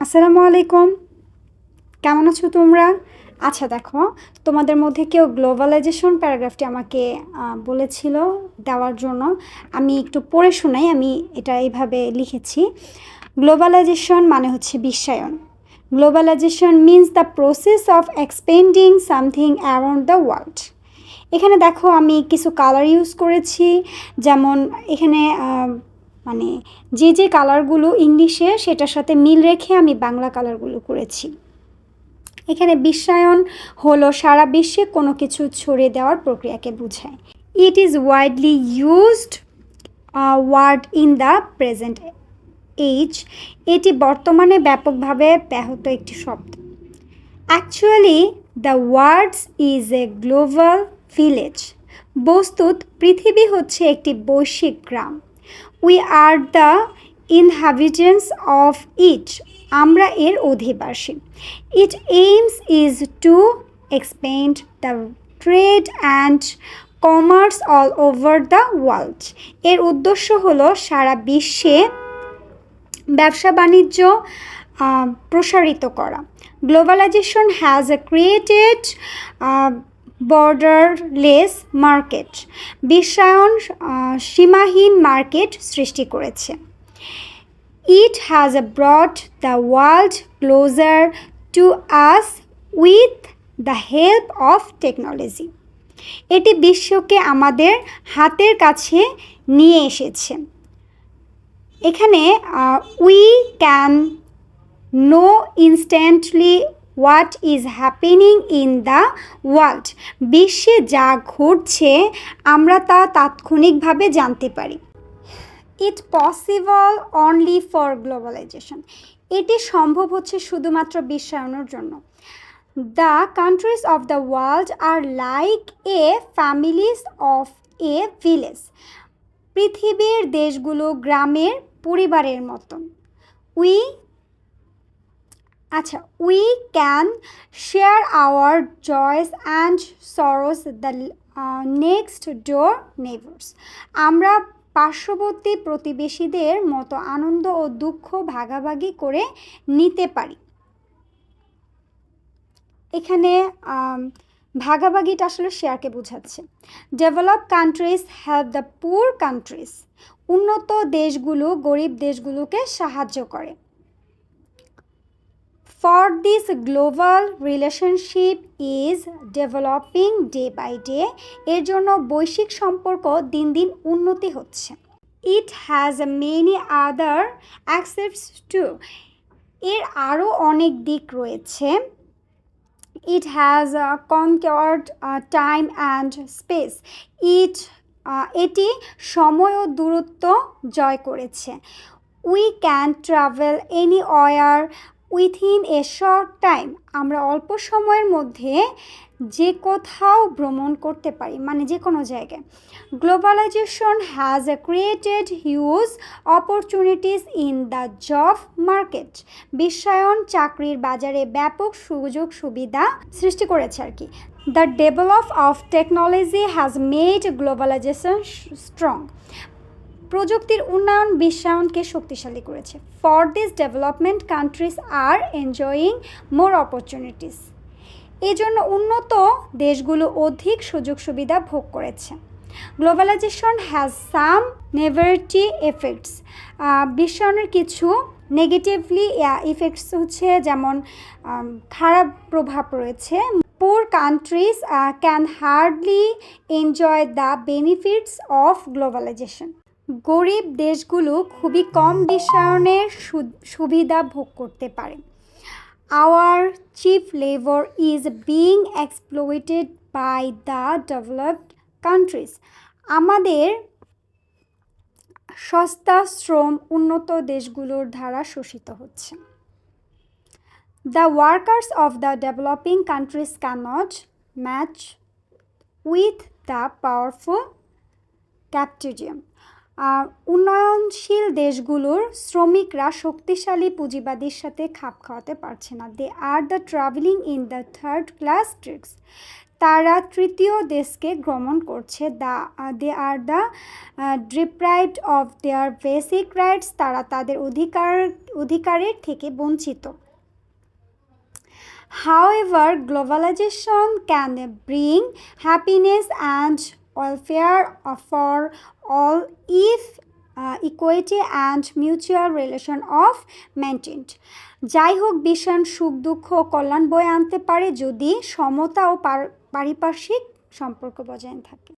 আসসালামু আলাইকুম। কেমন আছো তোমরা? আচ্ছা দেখো, তোমাদের মধ্যে কেউ গ্লোবালাইজেশন প্যারাগ্রাফটি আমাকে বলেছিল দেওয়ার জন্য। আমি একটু পড়ে শোনাই, আমি এটা এইভাবে লিখেছি। গ্লোবালাইজেশন মানে হচ্ছে বিশ্বায়ন। Globalisation means the process of expanding something around the world এখানে দেখো, আমি কিছু কালার ইউজ করেছি। যেমন, এখানে মানে যে যে কালারগুলো ইংলিশে সেটার সাথে মিল রেখে আমি বাংলা কালারগুলো করেছি। এখানে বিশ্বায়ন হলো সারা বিশ্বে কোনো কিছু ছড়িয়ে দেওয়ার প্রক্রিয়াকে বোঝায়। It is widely used word in the present age এটি বর্তমানে ব্যাপকভাবে ব্যাহত একটি শব্দ। Actually the words is a global village বস্তুত পৃথিবী হচ্ছে একটি বৈশ্বিক গ্রাম। We are the inhabitants of it আমরা এর অধিবাসী। It aims is to expand the trade and commerce all over the world এর উদ্দেশ্য হলো সারা বিশ্বে ব্যবসা বাণিজ্য প্রসারিত করা। Globalisation has created borderless market বিশ্বায়ন সীমাহীন মার্কেট সৃষ্টি করেছে। It has broad the world closer to us with the help of technology এটি বিশ্বকে আমাদের হাতের কাছে নিয়ে এসেছে। এখানে we can know instantly what is happening in the world বিশ্বে যা ঘটছে, আমরা তা তাৎক্ষণিকভাবে জানতে পারি। It possible only for globalisation এটি সম্ভব হচ্ছে শুধুমাত্র বিশ্বায়নের জন্য। The countries of the world are like a families of a village পৃথিবীর দেশগুলো গ্রামের পরিবারের মতন। উই আচ্ছা we can share our joys and sorrows the next door neighbours আমরা পার্শ্ববর্তী প্রতিবেশীদের মতো আনন্দ ও দুঃখ ভাগাভাগি করে নিতে পারি। এখানে ভাগাভাগিটা আসলে শেয়ারকে বোঝাচ্ছে। Develop countries help the poor countries উন্নত দেশগুলো গরিব দেশগুলোকে সাহায্য করে। For this global relationship is developing day by day এর জন্য বৈশ্বিক সম্পর্ক দিন দিন উন্নতি হচ্ছে। It has many other accepts to এর আরও অনেক দিক রয়েছে। It has conquered time and space it এটি সময় ও দূরত্ব জয় করেছে। We can travel anywhere within a short time আমরা অল্প সময়ের মধ্যে যে কোথাও ভ্রমণ করতে পারি মানে যে কোনো জায়গায়। Globalisation has a created huge opportunities in the job market বিশ্বায়ন, চাকরির বাজারে ব্যাপক সুযোগ সুবিধা সৃষ্টি করেছে আর কি। The develop of technology has made globalisation strong প্রযুক্তির উন্নয়ন বিশ্বায়নকে শক্তিশালী করেছে। For this development countries are enjoying more opportunities এজন্য উন্নত দেশগুলো অধিক সুযোগ সুবিধা ভোগ করেছে। Globalisation has some negativity effects বিশ্বায়নের কিছু নেগেটিভলি ইফেক্টস হচ্ছে যেমন খারাপ প্রভাব রয়েছে। Poor countries can hardly enjoy the benefits of globalisation গরিব দেশগুলো খুবই কম বিশ্বায়নের সুবিধা ভোগ করতে পারে। Our cheap labour is being exploited by the developed countries আমাদের সস্তা শ্রম উন্নত দেশগুলোর দ্বারা শোষিত হচ্ছে। The workers of the developing countries can't match with the powerful capitalism উন্নয়নশীল দেশগুলোর শ্রমিকরা শক্তিশালী পুঁজিবাদীর সাথে খাপ খাওয়াতে পারছে না। They are the travelling in the third class tricks তারা তৃতীয় দেশকে গ্রমণ করছে। The they are the deprived of their basic rights তারা তাদের অধিকার অধিকারের থেকে বঞ্চিত। However, globalization can bring happiness and for all if uh, equity and mutual relation of maintained. যাই হোক ভীষণ সুখ দুঃখ কল্যাণ বয়ে আনতে পারে যদি সমতা ও পার- পারিপার্শ্বিক সম্পর্ক বজায় থাকে